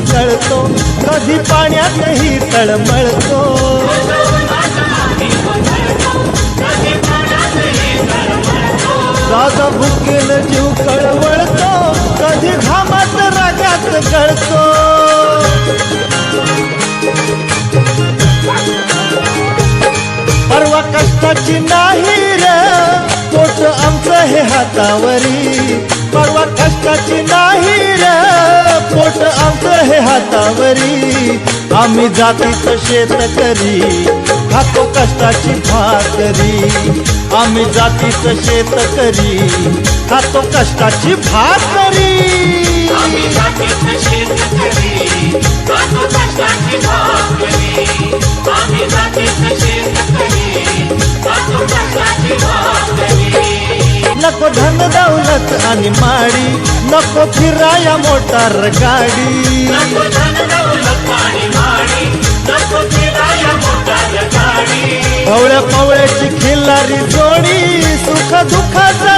जळतो. कधी पाण्यातही तळमळतो. राजा भुकेल जीव कळवळतो. कधी घामात रागात गळतो. परवा कष्टाची नाही रे. पोट आमचं हे हातावरी. परवा कष्टाची नाही पोट आमचं हे हातावरी आम्ही जातीचं शेतकरी खातो कष्टाची भाकरी. आम्ही जातीचं शेतकरी खातो कष्टाची भाकरी. दौलत आणि माडी नको फिराया मोटार गाडी. पवळ्या पवळ्याची खिल्लारी जोडी सुख दुःखाचा